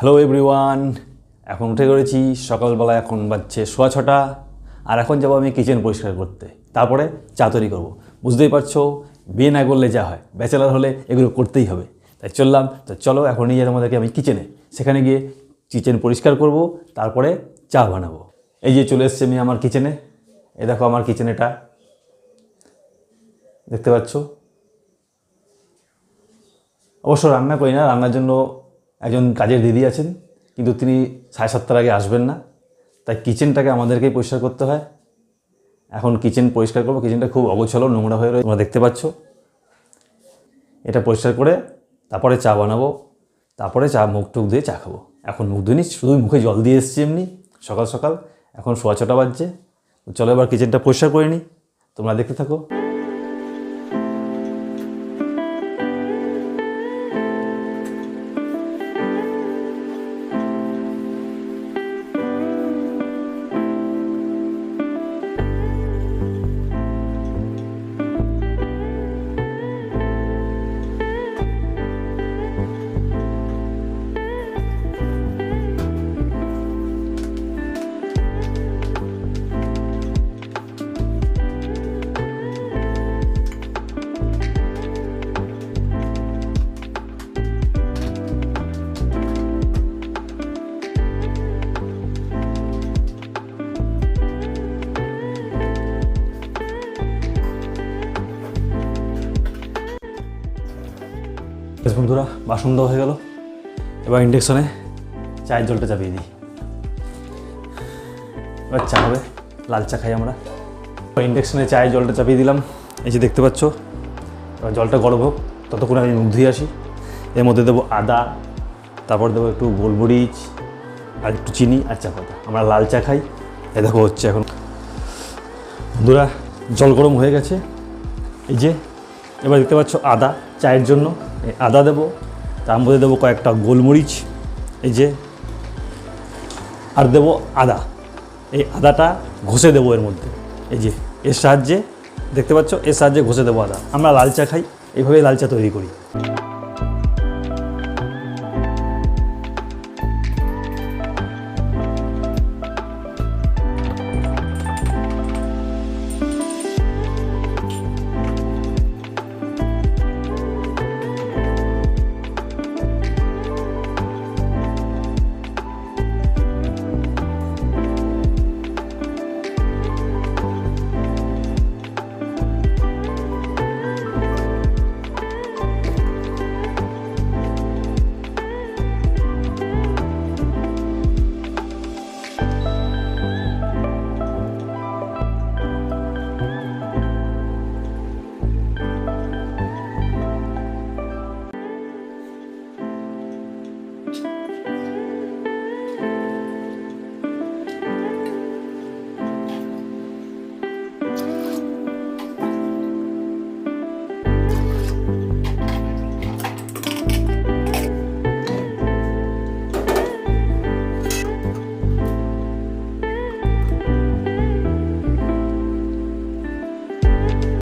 Hello everyone এখন উঠে করেছি সকালবেলা এখন বাজছে সোয়া ছটা। আর এখন যাব আমি কিচেন পরিষ্কার করতে। তারপরে চা তৈরি করব। বুঝতেই পারছ, বিয়ে না করলে যা হয়। ব্যাচেলার হলে এগুলো করতেই হবে। তাই চললাম। তো চলো, এখন নিয়ে আমাদেরকে আমি কিচেনে সেখানে গিয়ে কিচেন পরিষ্কার করব। তারপরে চা বানাবো। এই যে চলে এসছে আমি আমার কিচেনে এ। দেখো আমার কিচেনেটা দেখতে পাচ্ছ? অবশ্য রান্না করি না। রান্নার জন্য একজন কাজের দিদি আছেন, কিন্তু তিনি সাড়ে সাতটার আগে আসবেন না। তাই কিচেনটাকে আমাদেরকেই পরিষ্কার করতে হয়। এখন কিচেন পরিষ্কার করব। কিচেনটা খুব অগোছালো নোংরা হয়ে রয়েছে তোমরা দেখতে পাচ্ছ। এটা পরিষ্কার করে তারপরে চা বানাবো। তারপরে চা মুখ টুক দিয়ে চা খাব। এখন মুখ ধুইনি শুধু মুখে জল দিয়ে এসেছি এমনি, সকাল সকাল। এখন সোয়া ছটা বাজছে। চলো এবার কিচেনটা পরিষ্কার করে নিই। তোমরা দেখতে থাকো। বেশ বন্ধুরা, বাসন দেওয়া হয়ে গেল। এবার ইন্ডাকশনে চায়ের জলটা চাপিয়ে দিই। এবার চা হবে, লাল চা খাই আমরা। এবার ইন্ডাকশনে চায়ের জলটা চাপিয়ে দিলাম। এই যে দেখতে পাচ্ছ, এবার জলটা গরম হোক, ততক্ষণ আমি মুখ ধুয়ে আসি। এর মধ্যে দেবো আদা, তারপর দেবো একটু গোলমরিচ, আর একটু চিনি আর চা পাতা। আমরা লাল চা খাই। এ দেখো হচ্ছে এখন। বন্ধুরা, জল গরম হয়ে গেছে। এই যে, এবার দেখতে পাচ্ছ আদা চায়ের জন্য। আদা দেব তার মধ্যে দেবো কয়েকটা গোলমরিচ, এই যে, আর দেব আদা। এই আদাটা ঘষে দেবো এর মধ্যে। এই যে, এর সাহায্যে, দেখতে পাচ্ছ, এর সাহায্যে ঘষে দেবো আদা। আমরা লাল চা খাই, এইভাবেই লাল চা তৈরি করি।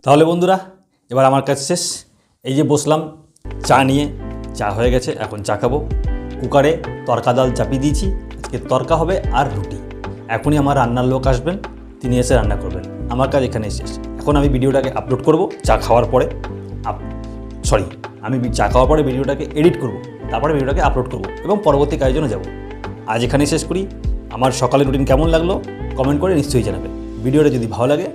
তাহলে বন্ধুরা, এবার আমার কাজ শেষ। এই যে বসলাম, চা নিয়ে। চা হয়ে গেছে, এখন চা খাব। কুকারে তরকা ডাল চাপিয়ে দিয়েছি। আজকে তরকা হবে আর রুটি। এখনই আমার রান্নার লোক আসবেন, তিনি এসে রান্না করবেন। আমার কাজ এখানেই শেষ। এখন আমি ভিডিওটাকে আপলোড করব, চা খাওয়ার পরে। আপ সরি আমি চা খাওয়ার পরে ভিডিওটাকে এডিট করব, তারপরে ভিডিওটাকে আপলোড করব এবং পরবর্তী জন্য যাব। আজ এখানেই শেষ করি। আমার সকালের রুটিন কেমন লাগল কমেন্ট করে নিশ্চয়ই জানাবেন। ভিডিওটা যদি ভালো লাগে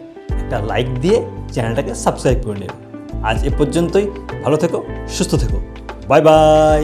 একটা লাইক দিয়ে চ্যানেলটাকে সাবস্ক্রাইব করে নেবে আজ এ পর্যন্তই, ভালো থেকো, সুস্থ থেকো। Bye bye